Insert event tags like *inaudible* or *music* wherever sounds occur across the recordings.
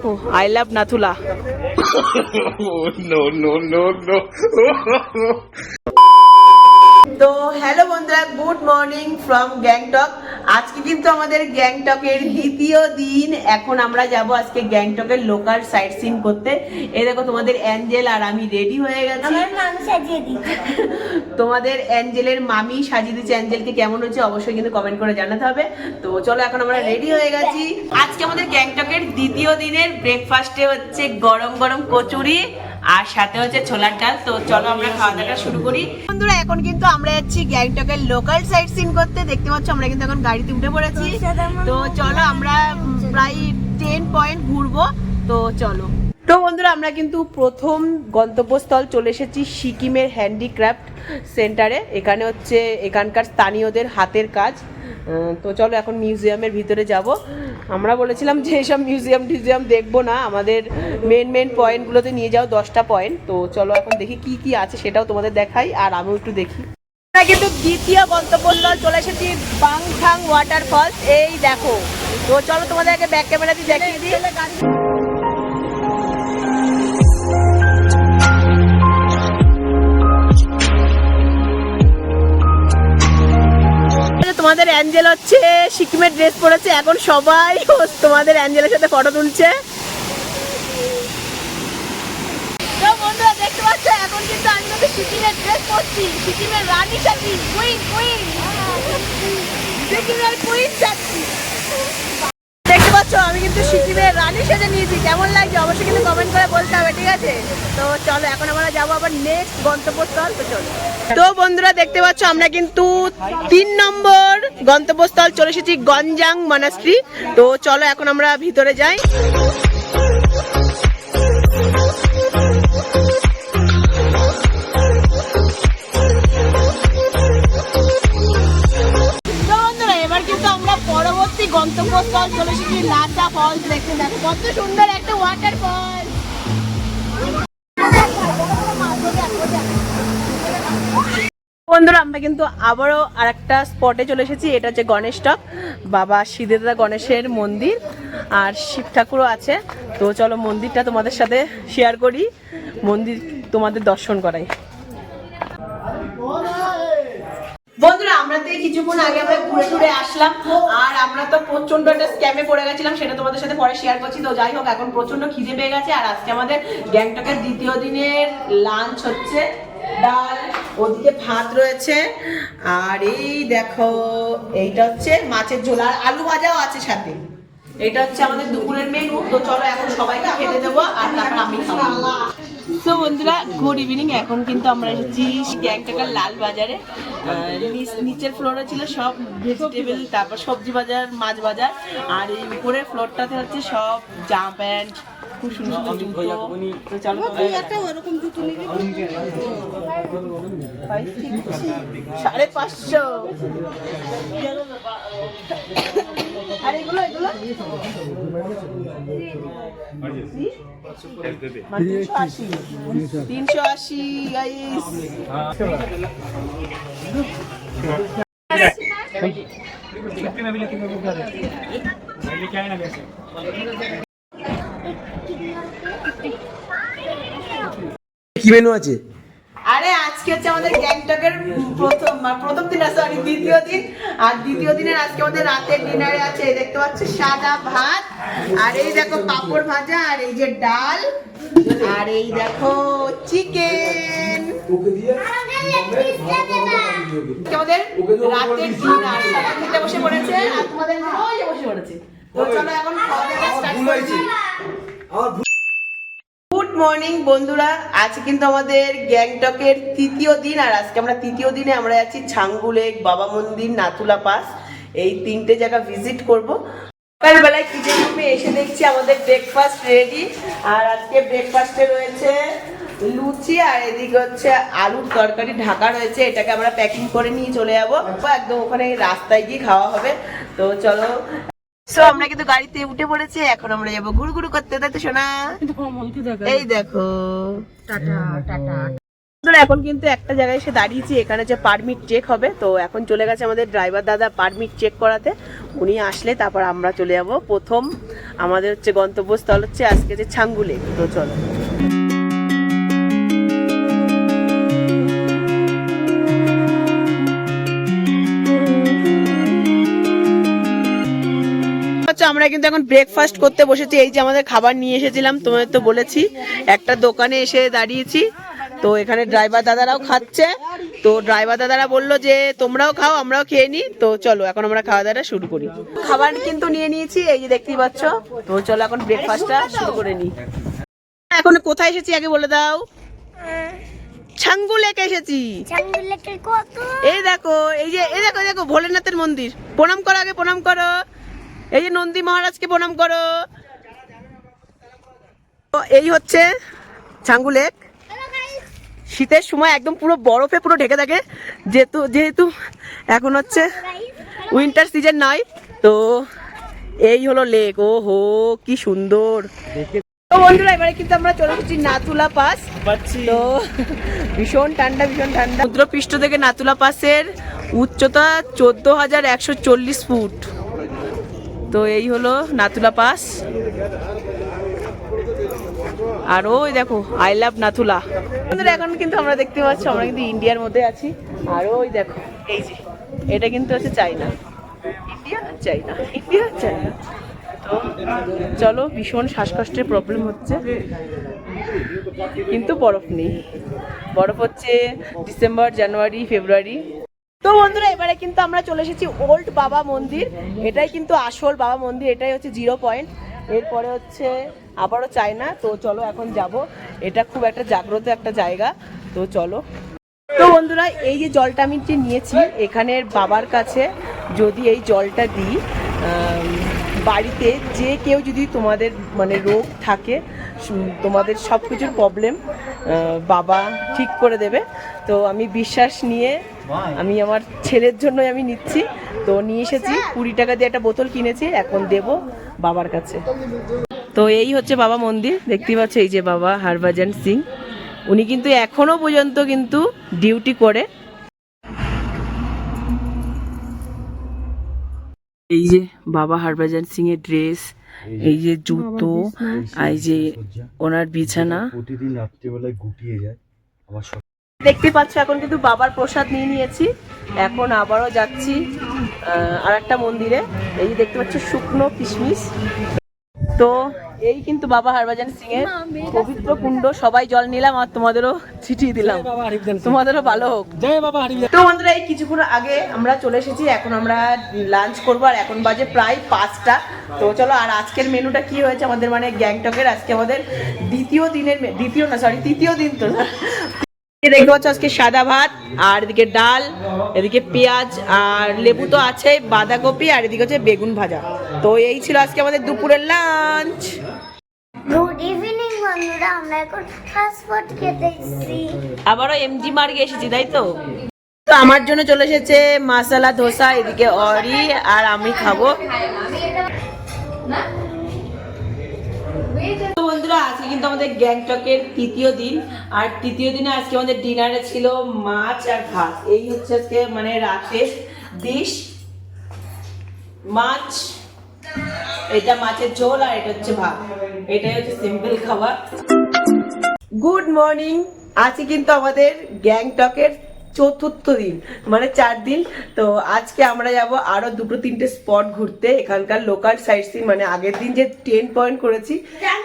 দেখো I love Nathula no, no, no, no. *laughs* তো hello বন্ধুরা গুড মর্নিং ফ্রম গ্যাংটক। আজকে কিন্তু আমাদের গ্যাংটকের দ্বিতীয় দিন। এখন আমরা যাব আজকে গ্যাংটকের লোকাল সাইট সিন করতে। এই দেখো তোমাদের অ্যাঞ্জেল আর আমি রেডি হয়ে গেছি। *laughs* তোমাদের অ্যাঞ্জেলের মামি সাজিয়ে দিচ্ছে। অ্যাঞ্জেলকে কেমন হচ্ছে অবশ্যই কিন্তু কমেন্ট করে জানাতে হবে। তো চলো এখন আমরা রেডি হয়ে গেছি। আজকে আমাদের গ্যাংটকের দ্বিতীয় দিনের ব্রেকফাস্টে হচ্ছে গরম গরম কচুরি। আর সাথে হচ্ছে ছোলার ডাল। তো চলো আমরা খাওয়া দাওয়াটা শুরু করি। বন্ধুরা এখন কিন্তু আমরা যাচ্ছি গ্যাংটকের লোকাল সাইট সিন করতে। দেখতে পাচ্ছ আমরা কিন্তু এখন গাড়িতে উঠে পড়েছি। তো চলো আমরা প্রায় টেন পয়েন্ট ঘুরবো। তো চলো। তো বন্ধুরা, আমরা কিন্তু প্রথম গন্তব্যস্থল চলে এসেছি সিকিমের হ্যান্ডিক্রাফট সেন্টারে। এখানে হচ্ছে এখানকার স্থানীয়দের হাতের কাজ। তো চলো এখন মিউজিয়ামের ভিতরে যাব। আমরা বলেছিলাম যে এইসব মিউজিয়াম টিউজিয়াম দেখব না। আমাদের মেন মেন পয়েন্টগুলোতে নিয়ে যাও, দশটা পয়েন্ট তো চলো এখন দেখি কি কি আছে, সেটাও তোমাদের দেখাই, আর আমিও একটু দেখি। কিন্তু দ্বিতীয় গন্তব্যস্থল চলে এসেছি বাংথাং ওয়াটারফলস এই দেখো। তো চলো তোমাদের আগে ব্যাক ক্যামেরা দিয়ে দেখিয়ে দিই। তোমাদের অ্যাঞ্জেল হচ্ছে, সিকিমের ড্রেস পরেছে, এখন সবাই তোমাদের অ্যাঞ্জেলের সাথে ফটো তুলছে। বন্ধুরা, দেখতে এখন কিন্তু আমি সিকিমের ড্রেস পরছি, সিকিমের রানী সাজি কুইন কুইন সিকিমের কুইন সাজি দেখতে পাচ্ছ আমি কিন্তু সিকিমের রানী সেজে নিয়েছি। কেমন লাগছে? অবশ্যই কিন্তু কমেন্ট করে বলতে হবে, ঠিক আছে? তো চলো, এখন আমরা যাব আবার নেক্সট গন্তব্যস্থল। তো চলো। তো বন্ধুরা, দেখতে পাচ্ছ, আমরা কিন্তু তিন নম্বর গন্তব্যস্থল চলে এসেছি গঞ্জাং মনাস্ট্রি তো চলো, এখন আমরা ভিতরে যাই। একটা বন্ধুরা, আমরা কিন্তু আবারও আরেকটা স্পটে চলে এসেছি, এটা হচ্ছে গণেশ টক, বাবা সিদ্ধেদা গণেশের মন্দির, আর শিব ঠাকুরও আছে। তো চলো মন্দিরটা তোমাদের সাথে শেয়ার করি, মন্দির তোমাদের দর্শন করাই বন্ধুরা আমরা তো কিছুক্ষণ আগে আমরা ঘুরে ঘুরে আসলাম, আর আমরা তো প্রচণ্ড একটা স্ক্যামে পড়ে গেছিলাম, সেটা তোমাদের সাথে পরে শেয়ার করছি। তো যাই হোক, এখন প্রচণ্ড খিদে পেয়ে গেছে, আর আজকে আমাদের গ্যাংটকের দ্বিতীয় দিনের লাঞ্চ হচ্ছে ডাল, ওদিকে ভাত রয়েছে, আর এই দেখো, এইটা হচ্ছে মাছের ঝোল, আর আলু ভাজাও আছে সাথে। এটা হচ্ছে আমাদের দুপুরের মেনু তো চলো এখন সবাইকে খেতে দেবো, আর তারপর আমি খাব। তো বন্ধুরা গুড ইভিনিং এখন কিন্তু আমরা এসেছি গ্যাংটকের লাল বাজারে। নিচের ফ্লোরে ছিল সব ভেজিটেবল তারপর সবজি বাজার মাছ বাজার। আর এই উপরের ফ্লোরটাতে হচ্ছে সব জামা প্যান্ট খুব সুন্দর সাড়ে পাঁচশো। আর এগুলো এগুলো? তিনশো আশি। কি মেনু আছে? আরে আজকে হচ্ছে আমাদের গ্যাংটকের প্রথম প্রথম দিন সরি দ্বিতীয় দিন। আর দ্বিতীয় দিনের আজকে আমাদের রাতের ডিনারে আছে দেখতে পাচ্ছ, সাদা ভাত, আর এই দেখো পাপড় ভাজা, আর এই যে ডাল, আর এই দেখো চিকেন। আমাদের রাতের ডিনার খেতে বসে পড়েছে, আর তোমাদের বসে পড়েছে। তো চলো এখন খাওয়া দাওয়া স্টার্ট করছি। গুড মর্নিং বন্ধুরা। আজকে কিন্তু আমাদের গ্যাংটকের তৃতীয় দিন, আর আজকে আমরা তৃতীয় দিনে আমরা যাচ্ছি ছাঙ্গু লেক, বাবা মন্দির, নাতুলা পাস। এই তিনটে জায়গা ভিজিট করব। সকালবেলায় কিচেন রুমে এসে দেখছি আমাদের ব্রেকফাস্ট রেডি আর আজকে ব্রেকফাস্টে রয়েছে লুচি, আর এদিকে হচ্ছে আলুর তরকারি ঢাকা রয়েছে। এটাকে আমরা প্যাকিং করে নিয়ে চলে যাব। একদম ওখানে রাস্তায় গিয়ে খাওয়া হবে। তো চলো সো আমরা কিন্তু গাড়িতে উঠে পড়েছি এখন আমরা যাব ঘুরু ঘুরু করতে। তাই তো শোনা এই দেখো। Tata tata. এখন কিন্তু একটা জায়গায় এসে দাঁড়িয়েছি এখানে যে পারমিট চেক হবে। তো এখন চলে গেছে আমাদের ড্রাইভার দাদা পারমিট চেক করাতে। উনি আসলে তারপর আমরা চলে যাব। প্রথম আমাদের হচ্ছে গন্তব্যস্থল হচ্ছে আজকে যে ছাঙ্গুলে। তো চলো। আচ্ছা আমরা কিন্তু এখন ব্রেকফাস্ট করতে বসেছি। এই যে আমাদের খাবার নিয়ে এসেছিলাম তোমাদের তো বলেছি একটা দোকানে এসে দাঁড়িয়েছি। তো এখানে ড্রাইভার দাদারাও খাচ্ছে। তো ড্রাইভার দাদারা বলল যে তোমরাও খাও আমরাও খেয়ে নিই। তো চলো এখন আমরা খাওয়া দাওয়াটা শুরু করি। খাবার কিন্তু নিয়ে নিয়েছি এই যে দেখতেই পাচ্ছ। তো চলো এখন ব্রেকফাস্টটা শুরু করে নিই। এখন কোথায় এসেছি আগে বলে দাও? ছাঙ্গু লেকে এসেছি? এই দেখো এই যে এই দেখো দেখো ভোলেনাথের মন্দির। প্রণাম করো আগে প্রণাম করো। এই যে নন্দী মহারাজকে প্রণাম করো। তো এই হচ্ছে ছাঙ্গু লেক। শীতের সময় একদম পুরো বরফে পুরো ঢেকে থাকে। যেহেতু যেহেতু এখন হচ্ছে উইন্টার সিজন নয় তো এই হলো লেক। ও হো কি সুন্দর। তো বন্ধুরা এবারে কিন্তু আমরা চলে এসেছি নাতুলা পাস। তো ভীষণ ঠান্ডা ভীষণ ঠান্ডা। সমুদ্রপৃষ্ঠ থেকে নাতুলা পাসের উচ্চতা চোদ্দ হাজার একশো চল্লিশ ফুট। তো এই হলো নাতুলা পাস। আর ওই দেখো আই লাভ নাথুলা। এখন কিন্তু আমরা দেখতে পাচ্ছি, আমরা কিন্তু ইন্ডিয়ার মধ্যে আছি। আর ওই দেখো, এই যে, এটা কিন্তু হচ্ছে চাইনা ইন্ডিয়া চাইনা ইন্ডিয়া চাইনা চলো, ভীষণ শ্বাসকষ্টের প্রবলেম হচ্ছে। কিন্তু বরফ নেই। বরফ হচ্ছে ডিসেম্বর জানুয়ারি ফেব্রুয়ারি তো বন্ধুরা, এবারে কিন্তু আমরা চলে এসেছি ওল্ড বাবা মন্দির। এটাই কিন্তু আসল বাবা মন্দির, এটাই হচ্ছে জিরো পয়েন্ট এরপরে হচ্ছে আবারও চাই না তো চলো এখন যাব। এটা খুব একটা জাগ্রত একটা জায়গা। তো চলো। তো বন্ধুরা, এই যে জলটা আমি যে নিয়েছি, এখানের বাবার কাছে যদি এই জলটা দিই বাড়িতে যে কেউ যদি তোমাদের মানে রোগ থাকে তোমাদের সব কিছুর প্রবলেম বাবা ঠিক করে দেবে। তো আমি বিশ্বাস নিয়ে আমি আমার ছেলের জন্যই আমি নিচ্ছি। তো নিয়ে এসেছি কুড়ি টাকা দিয়ে একটা বোতল কিনেছি এখন দেব বাবার কাছে। তো এই হচ্ছে বাবা মন্দির দেখতে পাচ্ছ এই যে বাবা হরভজন সিং। উনি কিন্তু এখনও পর্যন্ত কিন্তু ডিউটি করে। এই যে বাবা হরভজন সিং এর ড্রেস এই যে জুতো আর এই যে ওনার বিছানা। প্রতিদিন রাত্রিবেলায় গুটিয়ে যায় আমার দেখতে পাচ্ছ এখন কিন্তু বাবার প্রসাদ নিয়ে নিয়েছি। এখন আবারও যাচ্ছি আর একটা মন্দিরে। এই যে দেখতে পাচ্ছ শুকনো কিশমিশ। তো এই কিন্তু বাবা হরভজন সিং এর পবিত্র কুণ্ড। সবাই জল নিলাম আর তোমাদেরও চিঠি দিলাম। তোমাদেরও ভালো হোক। তো বন্ধুরা এই কিছুক্ষণ আগে আমরা চলে এসেছি। এখন আমরা লাঞ্চ করব আর এখন বাজে প্রায় পাঁচটা। তো চলো আর আজকের মেনুটা কি হয়েছে আমাদের মানে গ্যাংটকের? আজকে আমাদের দ্বিতীয় দিনের দ্বিতীয় না সরি তৃতীয় দিন তো দেখতে পাচ্ছ আজকে সাদা ভাত আর এদিকে ডাল এদিকে পেঁয়াজ আর লেবু তো আছে বাঁধাকপি আর এদিকে হচ্ছে বেগুন ভাজা। তো এই ছিল আজকে আমাদের দুপুরের লাঞ্চ গুড ইভিনিং বন্ধুরা। আমরা এখন ফাস্ট ফুড খেতে এসেছি। আবারও এমজি মার্গে এসেছি তাই তো? তো আমার জন্য চলে এসেছে মাসালা ধোসা এদিকে অরি আর আমি খাব। বন্ধুরা, আজকে কিন্তু আমাদের গ্যাংটকের তৃতীয় দিন। আর তৃতীয় দিনে আজকে আমাদের ডিনারে ছিল মাছ আর ভাত। এই হচ্ছে আজকে মানে রাতের ডিশ, মাছ, এটা মাছের ঝোল আর এটা হচ্ছে ভাত। এটাই হচ্ছে সিম্পল খাবার। গুড মর্নিং আজকে কিন্তু আমাদের গ্যাংটকের চতুর্থ দিন মানে চার দিন। তো আজকে আমরা যাব আরও দুটো তিনটে স্পট ঘুরতে। এখানকার লোকাল সাইট সিন মানে আগের দিন যে টেন পয়েন্ট করেছি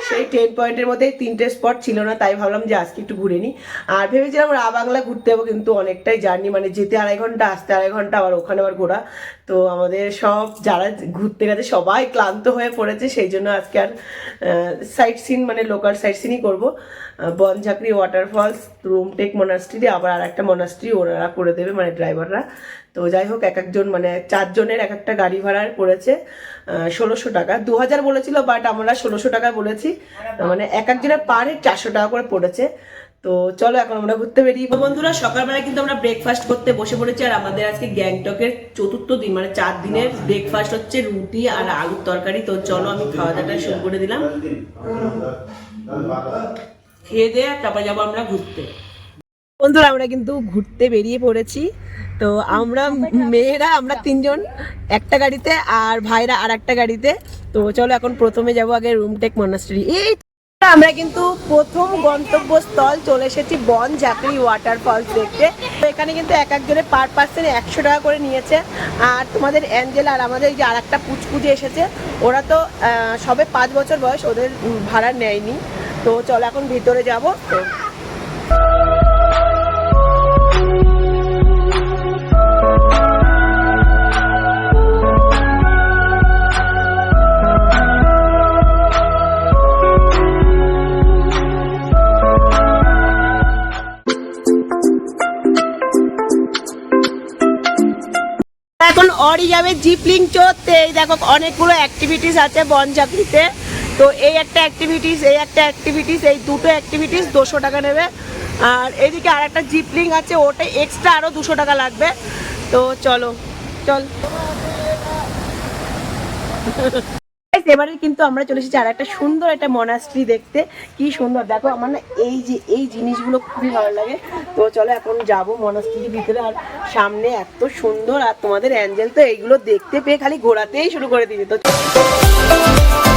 সেই টেন পয়েন্টের মধ্যে তিনটে স্পট ছিল না তাই ভাবলাম যে আজকে একটু ঘুরে নিই। আর ভেবেছিলাম রা বাংলা ঘুরতে যাব কিন্তু অনেকটাই জার্নি মানে যেতে আড়াই ঘণ্টা আসতে আড়াই ঘণ্টা আবার ওখানে আবার ঘোরা। তো আমাদের সব যারা ঘুরতে গেছে সবাই ক্লান্ত হয়ে পড়েছে সেই জন্য আজকে আর সাইট সিন মানে লোকাল সাইট সিনই করব বনঝাকরি ওয়াটারফলস রুমটেক মনাস্ট্রি আবার আর একটা মনাস্ট্রি ওনারা করে দেবে মানে ড্রাইভাররা তো যাই হোক, এক একজন মানে চারজনের এক একটা গাড়ি ভাড়া পড়েছে ষোলোশো টাকা। দু হাজার বলেছিল বাট আমরা ষোলোশো টাকা বলেছি। মানে এক একজনের পার হেড চারশো টাকা করে পড়েছে। তো চলো, এখন আমরা ঘুরতে বেরিয়ে। বন্ধুরা সকালবেলা কিন্তু আমরা ব্রেকফাস্ট করতে বসে পড়েছি, আর আমাদের আজকে গ্যাংটকের চতুর্থ দিন মানে চার দিনের ব্রেকফাস্ট হচ্ছে রুটি আর আলুর তরকারি। তো চলো, আমি খাওয়া দাওয়াটা শুরু করে দিলাম। খেয়ে দিয়ে তারপর যাব আমরা ঘুরতে। বন্ধুরা, আমরা কিন্তু ঘুরতে বেরিয়ে পড়েছি। তো আমরা মেয়েরা, আমরা তিনজন একটা গাড়িতে আর ভাইরা আর একটা গাড়িতে। তো চলো এখন প্রথমে যাব আগে রুমটেক মনাস্ট্রি এই আমরা কিন্তু প্রথম গন্তব্যস্থল চলে এসেছি বন ঝাঁকড়ি ওয়াটারফলস দেখতে। তো এখানে কিন্তু এক একজনের পার পার্সেন্ট একশো টাকা করে নিয়েছে। আর তোমাদের অ্যাঞ্জেল আর আমাদের যে আর একটা পুচকুচে এসেছে, ওরা তো সবে পাঁচ বছর বয়স, ওদের ভাড়া নেয়নি। তো চলো এখন ভিতরে যাব। তো অরি যাবে জিপলিং চড়তে। এই দেখো অনেকগুলো অ্যাক্টিভিটিস আছে বন বনঝাঁকড়িতে তো এই একটা অ্যাক্টিভিটিস এই একটা অ্যাক্টিভিটিস এই দুটো অ্যাক্টিভিটিস দুশো টাকা নেবে। আর এদিকে আর একটা জিপলিং আছে, ওটা এক্সট্রা আরও দুশো টাকা লাগবে। তো চলো, চল। এবারে কিন্তু আমরা চলে এসেছি আর একটা সুন্দর একটা মনাস্ট্রি দেখতে। কি সুন্দর। দেখো, আমার না এই যে, এই জিনিসগুলো খুবই ভালো লাগে। তো চলো এখন যাব মনাস্ট্রির ভিতরে। আর সামনে এত সুন্দর, আর তোমাদের অ্যাঞ্জেল তো এইগুলো দেখতে পেয়ে খালি ঘোরাতেই শুরু করে দিয়েছে। তো তো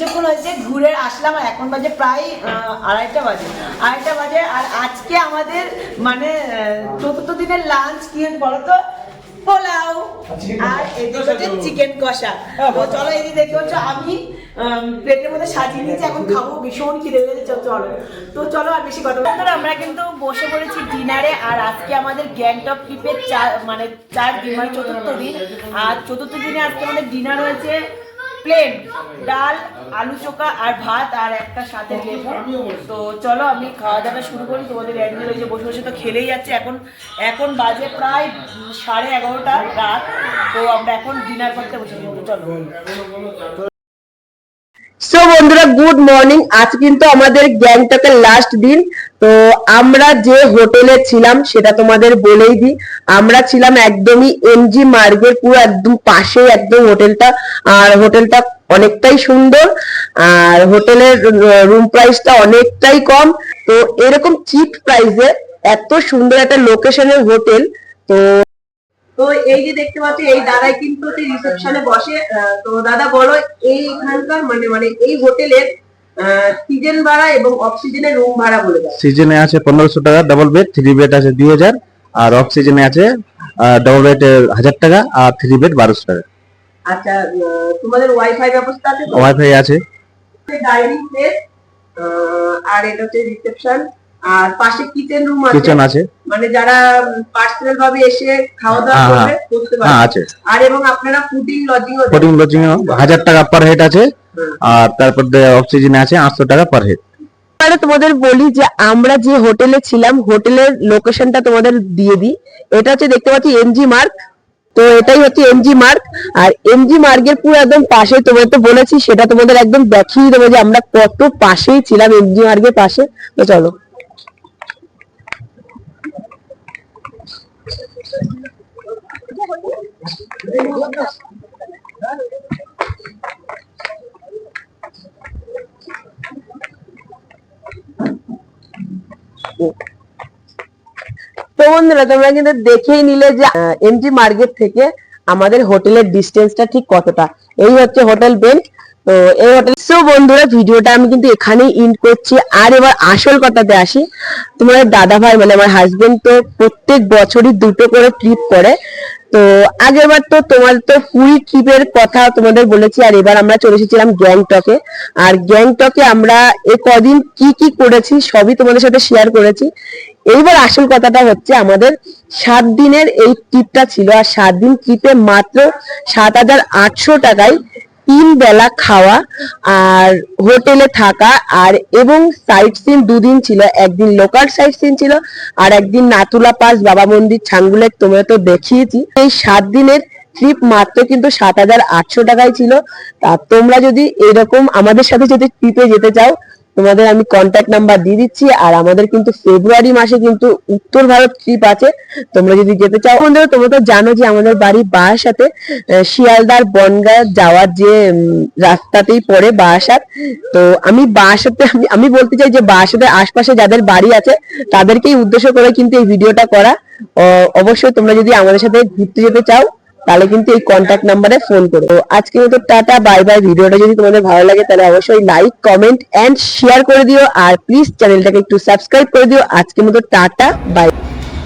কিছুক্ষণ হয়েছে ঘুরে আসলাম আর এখন বাজে প্রায় আড়াইটা বাজে। আড়াইটা বাজে আর আজকে আমাদের মানে চতুর্থ দিনের লাঞ্চ কি হচ্ছে বলো তো? পোলাও আর এদিকে হচ্ছে চিকেন কষা। তো চলো এদিকে দেখতে পাচ্ছ আমি প্লেটের মধ্যে সাজিয়ে নিয়েছি এখন খাব ভীষণ খিদে পেয়েছে চলো তো চলো আর বেশি কথা বন্ধুরা আমরা কিন্তু বসে পড়েছি ডিনারে আর আজকে আমাদের গ্যাংটক ট্রিপের চার মানে চার দিন মানে চতুর্থ দিন। আর চতুর্থ দিনে আজকে আমাদের ডিনার হয়েছে প্লেন, ডাল, আলু চোখা আর ভাত আর একটা সাথে লেবু তো চলো আমি খাওয়া দাওয়া শুরু করি। তোমাদের অ্যাঞ্জেল ওই যে বসে বসে তো খেলেই যাচ্ছে। এখন এখন বাজে প্রায় সাড়ে এগারোটা রাত। তো আমরা এখন ডিনার করতে বসে চলো। সো বন্ধুরা গুড মর্নিং আজ কিন্তু আমাদের গ্যাংটকের লাস্ট দিন। তো আমরা যে হোটেলে ছিলাম, সেটা তোমাদের বলেই দিই। আমরা ছিলাম একদমই এমজি মার্গের, পুরো একদম পাশে একদম হোটেলটা আর হোটেলটা অনেকটাই সুন্দর। আর হোটেলের রুম প্রাইসটা অনেকটাই কম। তো এরকম চিপ প্রাইসে এত সুন্দর একটা লোকেশনের হোটেল তো তো এই যে দেখতে পাচ্ছি এই দাদাই কিন্তু সেই রিসেপশনে বসে। তো দাদা বলো এই এখানকার মানে মানে এই হোটেলের সিজন ভাড়া এবং অক্সিজেনের রুম ভাড়া বলে দাও। সিজনে আছে পনেরোশো টাকা ডাবল বেড থ্রি বেড আছে দুই হাজার আর অফ সিজনে আছে ডাবল বেড হাজার টাকা আর থ্রি বেড বারোশো টাকা। আচ্ছা তোমাদের ওয়াইফাই ব্যবস্থা আছে ওয়াইফাই আছে। ডাইনিং প্লেস আর এটা হচ্ছে রিসেপশন আর পাশে কিচেন রুম আছে? কিচেন আছে। মানে যারা পার্সোনাল ভাবে এসে খাওয়া দাওয়া হ্যাঁ, করবে করতে হ্যাঁ পারে আছে। আর এবং আপনারা ফুডিং লজিং ফোর্টিন লজিং হাজার টাকা পার হেড আছে। আর তারপর অফ সিজনে আছে আটশো টাকা পার হেড এবারে তোমাদের বলি যে আমরা যে হোটেলে ছিলাম হোটেলের লোকেশনটা তোমাদের দিয়ে দিই। এটা হচ্ছে দেখতে পাচ্ছি এমজি মার্ক তো এটাই হচ্ছে এমজি মার্ক আর এমজি মার্গের পুরো একদম পাশে তোমাদের তো বলেছি সেটা তোমাদের একদম দেখিয়ে দেবো যে আমরা কত পাশেই ছিলাম এমজি মার্গের পাশে। তো চলো। তো বন্ধুরা, তোমরা কিন্তু দেখেই নিলে যে এমজি মার্কেট থেকে আমাদের হোটেলের ডিস্টেন্সটা ঠিক কতটা। এই হচ্ছে হোটেল বেন্ট তো এই হোটেল সো বন্ধুরা ভিডিওটা আমি কিন্তু এখানেই ইন্ড করছি। আর এবার আসল কথাতে আসি। তোমার দাদা ভাই মানে আমার হাজবেন্ড তো প্রত্যেক বছরই দুটো করে ট্রিপ করে। তো আগেরবার তো তোমার তো পুরী ট্রিপের কথা তোমাদের বলেছি, আর এবার আমরা চলে এসেছিলাম গ্যাংটকে। আর গ্যাংটকে আমরা এ কদিন কি কি করেছি সবই তোমাদের সাথে শেয়ার করেছি। এইবার আসল কথাটা হচ্ছে আমাদের সাত দিনের এই ট্রিপটা ছিল। আর সাত দিন ট্রিপে মাত্র সাত হাজার আটশো টাকায় তিন বেলা খাওয়া আর হোটেলে থাকা আর এবং সাইট সিন দুদিন ছিল। একদিন লোকাল সাইট সিন ছিল আর একদিন নাতুলা পাস বাবা মন্দির ছাঙ্গুলের, তোমরা তো দেখিয়েছি। এই সাত দিনের ট্রিপ মাত্র কিন্তু সাত হাজার আটশো টাকায় ছিল। তা তোমরা যদি এরকম আমাদের সাথে যদি ট্রিপে যেতে চাও তোমাদের আমি কন্ট্যাক্ট নাম্বার দিয়ে দিচ্ছি, আর আমাদের কিন্তু ফেব্রুয়ারি মাসে কিন্তু উত্তর ভারত ট্রিপ আছে। তোমরা যদি যেতে চাও, বন্ধুরা, তোমরা তো জানো যে আমাদের বাড়ি বারাসাতে শিয়ালদার বনগা যাওয়ার যে রাস্তাতেই পড়ে বারাসাত। তো আমি বারাসাতে, আমি আমি বলতে চাই যে বারাসাতের আশপাশে যাদের বাড়ি আছে, তাদেরকেই উদ্দেশ্য করে কিন্তু এই ভিডিওটা করা। অবশ্যই তোমরা যদি আমাদের সাথে ঘুরতে যেতে চাও তাহলে কিন্তু এই কন্ট্যাক্ট নাম্বারে ফোন করো। আজকে মতো টাটা বাই বাই ভিডিওটা যদি তোমাদের ভালো লাগে তাহলে অবশ্যই লাইক কমেন্ট এন্ড শেয়ার করে দিও। আর প্লিজ চ্যানেলটাকে একটু সাবস্ক্রাইব করে দিও। আজকে মতো টাটা বাই